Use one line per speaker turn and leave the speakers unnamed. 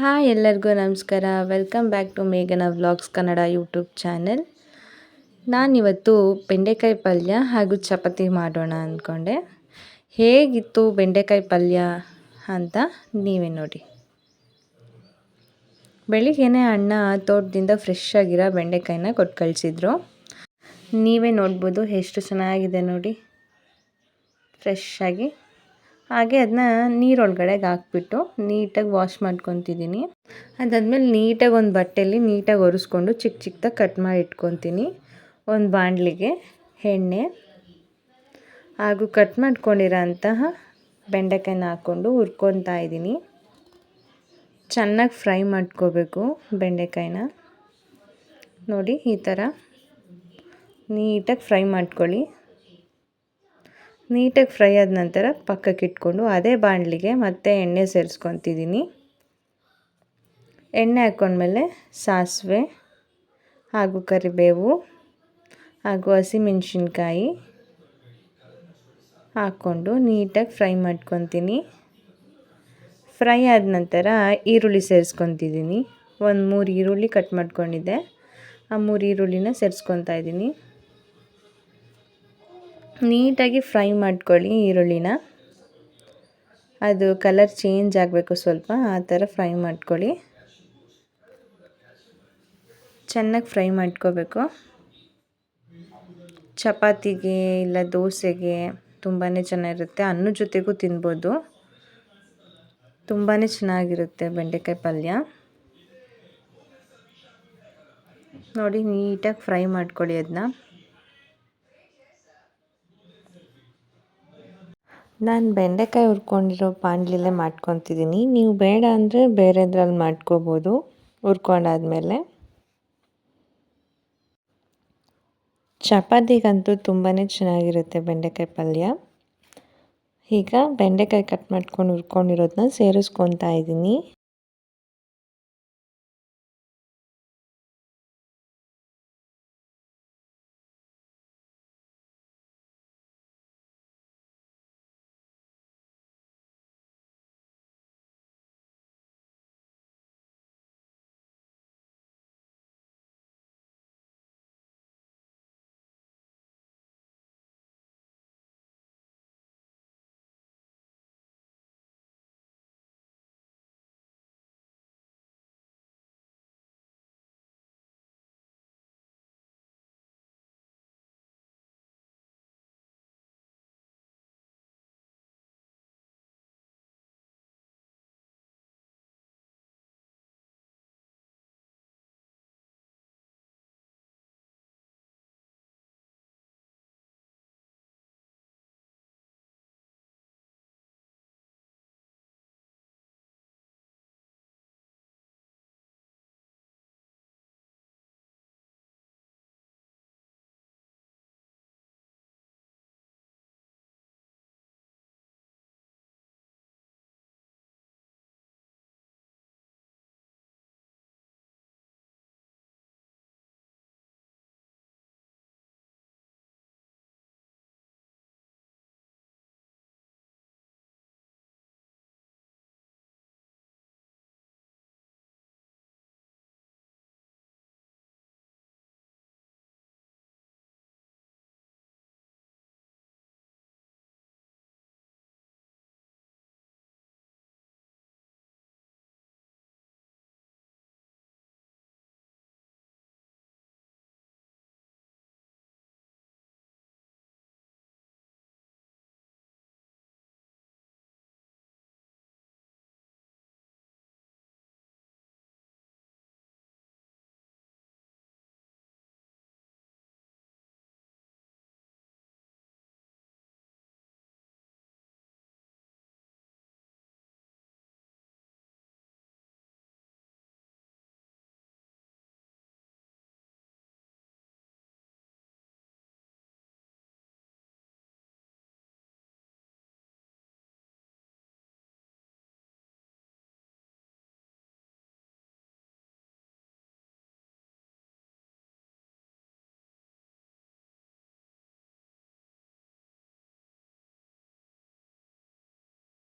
Hi ಎಲ್ಲರಿಗೂ ನಮಸ್ಕಾರ. Welcome back to ಮೇಘನ ವ್ಲಾಗ್ಸ್ ಕನ್ನಡ ಯೂಟ್ಯೂಬ್ ಚಾನೆಲ್ ನಾನಿವತ್ತು ಬೆಂಡೆಕಾಯಿ ಪಲ್ಯ ಹಾಗೂ ಚಪಾತಿ ಮಾಡೋಣ ಅಂದ್ಕೊಂಡೆ. ಹೇಗಿತ್ತು ಬೆಂಡೆಕಾಯಿ ಪಲ್ಯ ಅಂತ ನೀವೇ ನೋಡಿ. ಬೆಳಿಗ್ಗೆನೇ ಅಣ್ಣ ತೋಟದಿಂದ ಫ್ರೆಶ್ ಆಗಿರೋ ಬೆಂಡೆಕಾಯಿನ ಕೊಟ್ಟು ಕಳಿಸಿದ್ರು. ನೀವೇ ನೋಡ್ಬೋದು ಎಷ್ಟು ಚೆನ್ನಾಗಿದೆ ನೋಡಿ. ಫ್ರೆಶ್ ಆಗಿ. ಹಾಗೆ ಅದನ್ನ ನೀರೊಳಗಡೆಗೆ ಹಾಕ್ಬಿಟ್ಟು ನೀಟಾಗಿ ವಾಶ್ ಮಾಡ್ಕೊತಿದ್ದೀನಿ ಅದಾದಮೇಲೆ ನೀಟಾಗಿ ಒಂದು ಬಟ್ಟೆಯಲ್ಲಿ ನೀಟಾಗಿ ಒರೆಸ್ಕೊಂಡು ಚಿಕ್ಕ ಚಿಕ್ಕದಾಗಿ ಕಟ್ ಮಾಡಿ ಇಟ್ಕೊತೀನಿ. ಒಂದು ಬಾಣಲಿಗೆ ಎಣ್ಣೆ ಹಾಗೂ ಕಟ್ ಮಾಡ್ಕೊಂಡಿರೋ ಅಂತಹ ಬೆಂಡೆಕಾಯಿನ ಹಾಕ್ಕೊಂಡು ಹುರ್ಕೊತಾ ಇದ್ದೀನಿ ಚೆನ್ನಾಗಿ ಫ್ರೈ ಮಾಡ್ಕೋಬೇಕು ಬೆಂಡೆಕಾಯಿನ. ನೋಡಿ ಈ ಥರ ನೀಟಾಗಿ ಫ್ರೈ ಮಾಡ್ಕೊಳ್ಳಿ. ನೀಟಾಗಿ ಫ್ರೈ ಆದ ನಂತರ ಪಕ್ಕಕ್ಕೆ ಇಟ್ಕೊಂಡು ಅದೇ ಬಾಣಲಿಗೆ ಮತ್ತೆ ಎಣ್ಣೆ ಸೇರಿಸ್ಕೊತಿದ್ದೀನಿ. ಎಣ್ಣೆ ಹಾಕ್ಕೊಂಡ್ಮೇಲೆ ಸಾಸಿವೆ ಹಾಗೂ ಕರಿಬೇವು ಹಾಗೂ ಹಸಿಮೆಣ್ಸಿನ್ಕಾಯಿ ಹಾಕ್ಕೊಂಡು ನೀಟಾಗಿ ಫ್ರೈ ಮಾಡ್ಕೊತೀನಿ. ಫ್ರೈ ಆದ ನಂತರ ಈರುಳ್ಳಿ ಸೇರಿಸ್ಕೊತಿದ್ದೀನಿ. ಒಂದು ಮೂರು ಈರುಳ್ಳಿ ಕಟ್ ಮಾಡ್ಕೊಂಡಿದ್ದೆ. ಆ ಮೂರು ಈರುಳ್ಳಿನ ಸೇರಿಸ್ಕೊತಾ ಇದ್ದೀನಿ. ನೀಟಾಗಿ ಫ್ರೈ ಮಾಡ್ಕೊಳ್ಳಿ ಈರುಳ್ಳಿನ. ಅದು ಕಲರ್ ಚೇಂಜ್ ಆಗಬೇಕು ಸ್ವಲ್ಪ, ಆ ಥರ ಫ್ರೈ ಮಾಡ್ಕೊಳ್ಳಿ. ಚೆನ್ನಾಗಿ ಫ್ರೈ ಮಾಡ್ಕೋಬೇಕು. ಚಪಾತಿಗೆ ಇಲ್ಲ ದೋಸೆಗೆ ತುಂಬಾ ಚೆನ್ನಾಗಿರುತ್ತೆ. ಅನ್ನ ಜೊತೆಗೂ ತಿನ್ಬೋದು. ತುಂಬಾ ಚೆನ್ನಾಗಿರುತ್ತೆ ಬೆಂಡೆಕಾಯಿ ಪಲ್ಯ. ನೋಡಿ ನೀಟಾಗಿ ಫ್ರೈ ಮಾಡ್ಕೊಳ್ಳಿ ಅದನ್ನ ನಾನು ಬೆಂಡೆಕಾಯಿ ಹುರ್ಕೊಂಡಿರೋ ಬಾಣಲಿಲೇ ಮಾಡ್ಕೊತಿದ್ದೀನಿ ನೀವು ಬೇಡ ಅಂದರೆ ಬೇರೆದ್ರಲ್ಲಿ ಮಾಡ್ಕೋಬೋದು ಹುರ್ಕೊಂಡಾದ್ಮೇಲೆ. ಚಪಾತಿಗಂತೂ ತುಂಬಾ ಚೆನ್ನಾಗಿರುತ್ತೆ ಬೆಂಡೆಕಾಯಿ ಪಲ್ಯ. ಈಗ ಬೆಂಡೆಕಾಯಿ ಕಟ್ ಮಾಡ್ಕೊಂಡು ಹುರ್ಕೊಂಡಿರೋದನ್ನ ಸೇರಿಸ್ಕೊತಾ ಇದ್ದೀನಿ